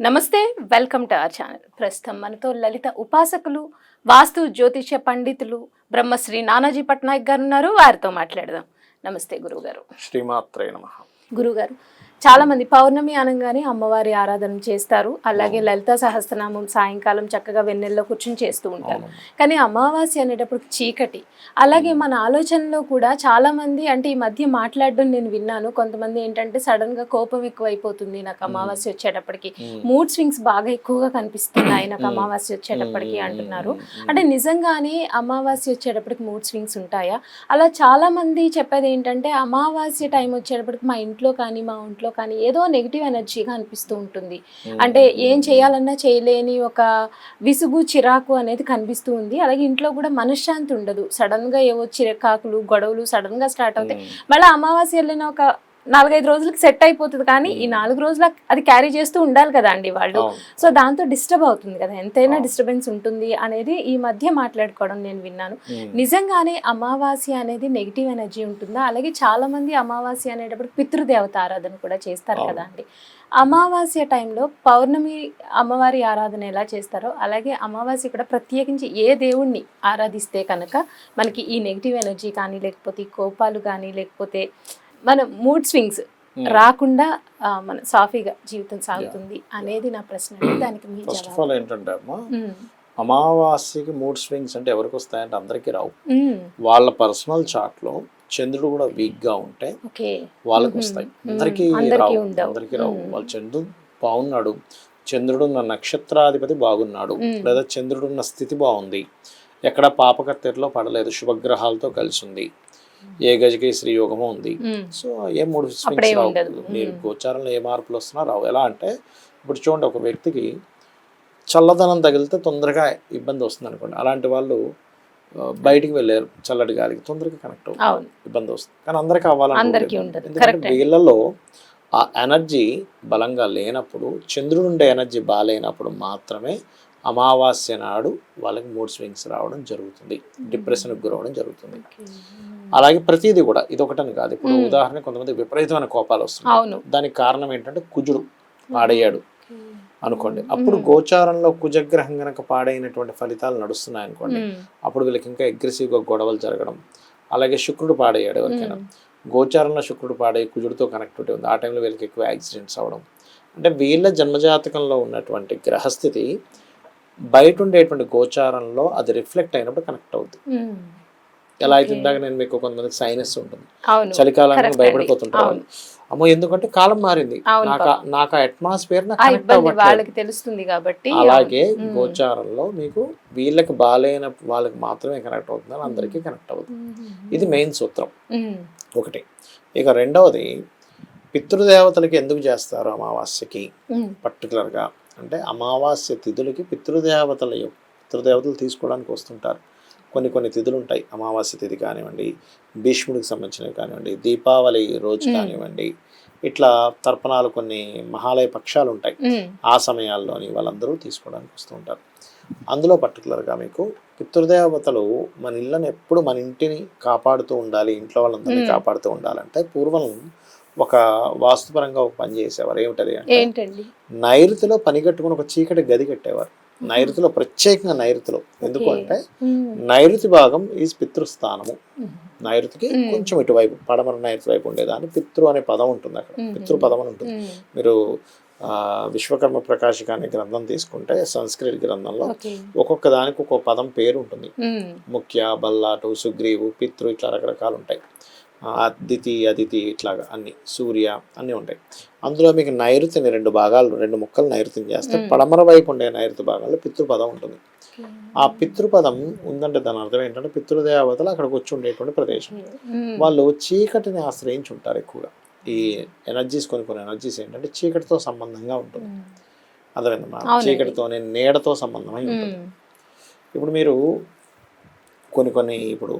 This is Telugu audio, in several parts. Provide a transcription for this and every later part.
నమస్తే వెల్కమ్ టు అవర్ ఛానల్. ప్రస్తుతం మనతో లలిత ఉపాసకులు వాస్తు జ్యోతిష పండితులు బ్రహ్మశ్రీ నానాజీ పట్నాయక్ గారు ఉన్నారు. వారితో మాట్లాడదాం. నమస్తే గురువుగారు. శ్రీమాత్రే నమ. గురువుగారు చాలా మంది పౌర్ణమి అనగానే అమ్మవారి ఆరాధన చేస్తారు. అలాగే లలిత సహస్రనామం సాయంకాలం చక్కగా వెన్నెల్లో కూర్చుని చేస్తూ ఉంటారు. కానీ అమావాస్య అనేటప్పుడు చీకటి. అలాగే మన ఆలోచనలో కూడా చాలా మంది అంటే ఈ మధ్య మాట్లాడడం నేను విన్నాను. కొంతమంది ఏంటంటే సడన్గా కోపం ఎక్కువైపోతుంది నాకు అమావాస్య వచ్చేటప్పటికి. మూడ్ స్వింగ్స్ బాగా ఎక్కువగా కనిపిస్తున్నాయి నాకు అమావాస్య వచ్చేటప్పటికి అంటున్నారు. అంటే నిజంగానే అమావాస్య వచ్చేటప్పటికి మూడ్ స్వింగ్స్ ఉంటాయా? అలా చాలా మంది చెప్పేది ఏంటంటే అమావాస్య టైం వచ్చేటప్పటికి మా ఇంట్లో కానీ మా ఒంట్లో కానీ ఏదో నెగిటివ్ ఎనర్జీగా అనిపిస్తూ ఉంటుంది. అంటే ఏం చేయాలన్నా చేయలేని ఒక విసుగు చిరాకు అనేది కనిపిస్తూ ఉంది. అలాగే ఇంట్లో కూడా మనశ్శాంతి ఉండదు. సడన్గా ఏవో చిరకాకులు గొడవలు సడన్గా స్టార్ట్ అవుతాయి. మళ్ళీ అమావాస్య వెళ్ళిన ఒక నాలుగైదు రోజులకి సెట్ అయిపోతుంది కానీ ఈ నాలుగు రోజుల అది క్యారీ చేస్తూ ఉండాలి కదా అండి వాళ్ళు. సో దాంతో డిస్టర్బ్ అవుతుంది కదా. ఎంతైనా డిస్టర్బెన్స్ ఉంటుంది అనేది ఈ మధ్య మాట్లాడుకోవడం నేను విన్నాను. నిజంగానే అమావాస్య అనేది నెగిటివ్ ఎనర్జీ ఉంటుందా? అలాగే చాలా మంది అమావాస్య అనేటప్పుడు పితృదేవత ఆరాధన కూడా చేస్తారు. కదా అండి. అమావాస్య టైంలో పౌర్ణమి అమ్మవారి ఆరాధన ఎలా చేస్తారో అలాగే అమావాస్య కూడా ప్రత్యేకించి ఏ దేవుణ్ణి ఆరాధిస్తే కనుక మనకి ఈ నెగిటివ్ ఎనర్జీ కానీ లేకపోతే కోపాలు కానీ లేకపోతే మన మూడ్ స్వింగ్స్ రాకుండా మన సాఫీగా జీవితం సాగుతుంది అనేది నా ప్రశ్న. అండి. దానికి మీ ఫస్ట్ ఆఫ్ ఆల్ ఏంటంటే అమ్మా ఉమ్, అమావాస్యకి మూడ్ స్వింగ్స్ అంటే ఎవరికి వస్తాయంటే అందరికీ రావు. ఉమ్, వాళ్ళ పర్సనల్ చార్ట్లో చంద్రుడు కూడా వీక్గా ఉంటే వాళ్ళకి. వస్తాయి. అందరికీ రావు. అందరికీ రావు. వాళ్ళ చంద్రుడు బాగున్నాడు. చంద్రుడు ఉన్న నక్షత్రాధిపతి బాగున్నాడు. లేదా చంద్రుడు ఉన్న స్థితి బాగుంది. ఎక్కడ పాపకత్తెరలో పడలేదు. శుభగ్రహాలతో కలిసి ఉంది. ఏ గజకి శ్రీ యోగము ఉంది. సో ఏ మూడు స్వింగ్స్ రావు. మీరు. గోచారంలో ఏ మార్పులు వస్తున్నా రావు. ఎలా అంటే ఇప్పుడు చూడండి ఒక వ్యక్తికి చల్లదనం తగిలితే తొందరగా ఇబ్బంది వస్తుంది అనుకోండి. అలాంటి వాళ్ళు బయటికి వెళ్ళారు చల్లటి గాలికి. తొందరగా కనెక్ట్ అవుతుంది ఇబ్బంది వస్తుంది. కానీ అందరికీ అవ్వాలంటే. ఎందుకంటే. వీళ్ళలో ఆ ఎనర్జీ బలంగా లేనప్పుడు చంద్రుడు ఉండే ఎనర్జీ బాగాలేనప్పుడు మాత్రమే అమావాస్య నాడు వాళ్ళకి మూడ్ స్వింగ్స్ రావడం జరుగుతుంది. డిప్రెషన్కి గురవడం జరుగుతుంది. అలాగే ప్రతిదీ కూడా ఇది ఒకటని కాదు. ఇప్పుడు. ఉదాహరణ కొంతమంది విపరీతమైన కోపాలు వస్తున్నాయి దానికి కారణం ఏంటంటే కుజుడు పాడయ్యాడు అనుకోండి. అప్పుడు గోచారంలో కుజగ్రహం గనక పాడైనటువంటి ఫలితాలు నడుస్తున్నాయి అనుకోండి. అప్పుడు వీళ్ళకి ఇంకా అగ్రెసివ్గా గొడవలు జరగడం అలాగే శుక్రుడు పాడయ్యాడు ఎవరికైనా. గోచారంలో శుక్రుడు పాడై కుజుడితో కనెక్టివిటీ ఉంది. ఆ టైంలో వీళ్ళకి ఎక్కువ యాక్సిడెంట్స్ అవ్వడం అంటే వీళ్ళ జన్మజాతకంలో ఉన్నటువంటి గ్రహస్థితి బయట ఉండేటువంటి గోచారంలో అది రిఫ్లెక్ట్ అయినప్పుడు కనెక్ట్ అవుతుంది ఉమ్, ఎలా అయితే. ఇందాక నేను మీకు కొంతమందికి సైనస్ ఉంటుంది. చలికాలానికి భయపడిపోతుంటారు. వాళ్ళు. అమ్మో ఎందుకంటే కాలం మారింది. నాకు నాకు అట్మాస్ఫియర్ వాళ్ళకి తెలుస్తుంది కాబట్టి అలాగే మ్మ్. గోచారంలో మీకు వీళ్ళకి బాగాలేన వాళ్ళకి మాత్రమే కనెక్ట్ అవుతుంది అని అందరికీ కనెక్ట్ అవుతుంది ఇది మెయిన్ సూత్రం. ఒకటి. ఇక రెండవది పితృదేవతలకి ఎందుకు చేస్తారు అమావాస్యకి? పర్టికులర్గా అంటే అమావాస్య తిథులకి పితృదేవతల యొక్క- పితృదేవతలు తీసుకోవడానికి వస్తుంటారు. కొన్ని కొన్ని తిథులు ఉంటాయి. అమావాస్య తిథి కానివ్వండి భీష్ముడికి సంబంధించినవి కానివ్వండి దీపావళి రోజు. కానివ్వండి ఇట్లా తర్పణాలు కొన్ని మహాలయ పక్షాలు ఉంటాయి. ఆ సమయాల్లోని వాళ్ళందరూ తీసుకోవడానికి వస్తూ ఉంటారు. అందులో పర్టికులర్గా మీకు పితృదేవతలు మన ఇళ్ళని ఎప్పుడు మన ఇంటిని కాపాడుతూ ఉండాలి ఇంట్లో వాళ్ళందరినీ. కాపాడుతూ ఉండాలంటే పూర్వం ఒక వాస్తుపరంగా ఒక పని చేసేవారు. ఏమిటది అంటే ఏంటండి? నైరుతిలో పని కట్టుకుని ఒక చీకటి గది కట్టేవారు. నైరుతిలో ప్రత్యేకంగా నైరుతిలో. ఎందుకు. అంటే నైరుతి భాగం ఈజ్ పితృస్థానము. నైరుతికి. కొంచెం ఇటువైపు పడమర నైరుతి వైపు ఉండేదాన్ని పితృ అనే పదం ఉంటుంది అక్కడ. పితృ పదం అని ఉంటుంది. మీరు విశ్వకర్మ ప్రకాశిక అనే గ్రంథం తీసుకుంటే సంస్కృత గ్రంథంలో ఒక్కొక్క దానికి ఒక్కొక్క పదం పేరు ఉంటుంది. ముఖ్య బల్లాటు సుగ్రీవు పితృ ఇట్లా రకరకాలు ఉంటాయి. అదితి అదితి ఇట్లాగా అన్ని సూర్య అన్నీ ఉంటాయి. అందులో మీకు నైరుతిని రెండు భాగాలు రెండు ముక్కలు నైరుతిని చేస్తే. పడమర వైపు ఉండే నైరుతి భాగాల్లో పితృపదం ఉంటుంది. ఆ పితృపదం ఉందంటే దాని అర్థం ఏంటంటే పితృదేవతలు అక్కడికి వచ్చి ఉండేటువంటి ప్రదేశం వాళ్ళు చీకటిని ఆశ్రయించి ఉంటారు ఎక్కువగా. ఈ ఎనర్జీస్ కొన్ని కొన్ని ఎనర్జీస్ ఏంటంటే చీకటితో సంబంధంగా ఉంటుంది. అర్థమైందమ్మా. చీకటితోనే నీడతో సంబంధమై ఉంటుంది. ఇప్పుడు మీరు కొన్ని కొన్ని ఇప్పుడు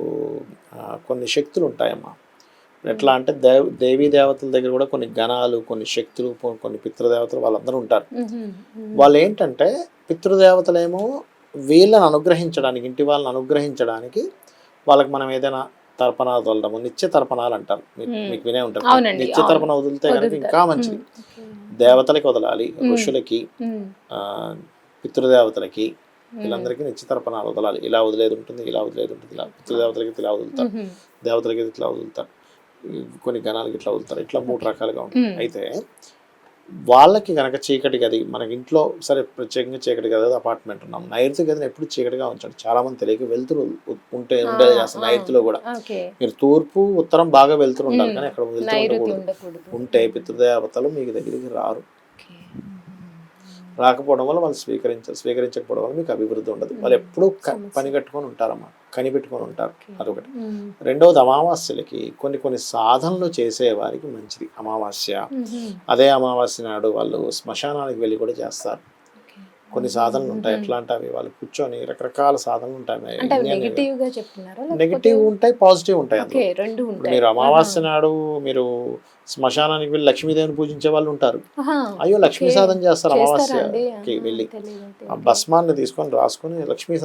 కొన్ని శక్తులు ఉంటాయమ్మా. ఎట్లా అంటే దేవ దేవీ దేవతల దగ్గర కూడా కొన్ని గణాలు కొన్ని శక్తులు కొన్ని పితృదేవతలు వాళ్ళందరూ ఉంటారు. వాళ్ళు ఏంటంటే పితృదేవతలేమో వీళ్ళని అనుగ్రహించడానికి ఇంటి వాళ్ళని అనుగ్రహించడానికి వాళ్ళకి మనం ఏదైనా తర్పణాలు వదలడము నిత్య తర్పణాలు అంటారు. మీకు వినే ఉంటారు నిత్య. తర్పణ వదిలితే కనుక. ఇంకా మంచిది. దేవతలకి వదలాలి ఋషులకి పితృదేవతలకి వీళ్ళందరికీ నిశ్చితర్పణాలు వదలాలి. ఇలా వదిలేది ఉంటుంది ఇలా వదిలేది ఉంటుంది ఇలా పితృదేవతలకి ఇలా వదులుతారు. దేవతలకి ఇట్లా వదులుతారు. కొన్ని గణాలకి ఇట్లా వదులుతారు. ఇట్లా మూడు రకాలుగా ఉంటుంది మ్మ్. అయితే వాళ్ళకి కనుక చీకటి గది మనకి ఇంట్లో సరే ప్రత్యేకంగా చీకటి గది అపార్ట్మెంట్ ఉన్నాం. నైరుతి గదిని ఎప్పుడు చీకటిగా ఉంచండి? చాలా మంది తెలియక వెళ్తురు ఉంటే ఉండేది ఆ, నైరుతిలో కూడా. మీరు తూర్పు ఉత్తరం బాగా వెళ్తురు ఉండాలి మ్మ్. కానీ అక్కడ వెళ్తూ ఉంటే పితృదేవతలు మీకు దగ్గరికి రారు. రాకపోవడం వల్ల వాళ్ళు స్వీకరించారు స్వీకరించకపోవడం వల్ల మీకు అభివృద్ధి ఉండదు. వాళ్ళు ఎప్పుడూ క- పని కట్టుకొని ఉంటారమ్మా కనిపెట్టుకొని ఉంటారు. అదొకటి. రెండవది అమావాస్యలకి కొన్ని కొన్ని సాధనలు చేసే వారికి మంచిది. అమావాస్య. అదే అమావాస్య నాడు వాళ్ళు శ్మశానానికి వెళ్ళి కూడా చేస్తారు. కొన్ని సాధనలు ఉంటాయి. ఎట్లా అంటే వాళ్ళు కూర్చొని రకరకాల సాధనలు ఉంటాయి. నెగిటివ్ ఉంటాయి పాజిటివ్ ఉంటాయి మీరు అమావాస్య నాడు మీరు శ్మశానానికి వెళ్ళి లక్ష్మీదేవిని పూజించే వాళ్ళు ఉంటారు. అయ్యో లక్ష్మీ. సాధన చేస్తారు? అమావాస్యకి వెళ్ళి. భస్మాన్ని తీసుకొని రాసుకొని లక్ష్మీ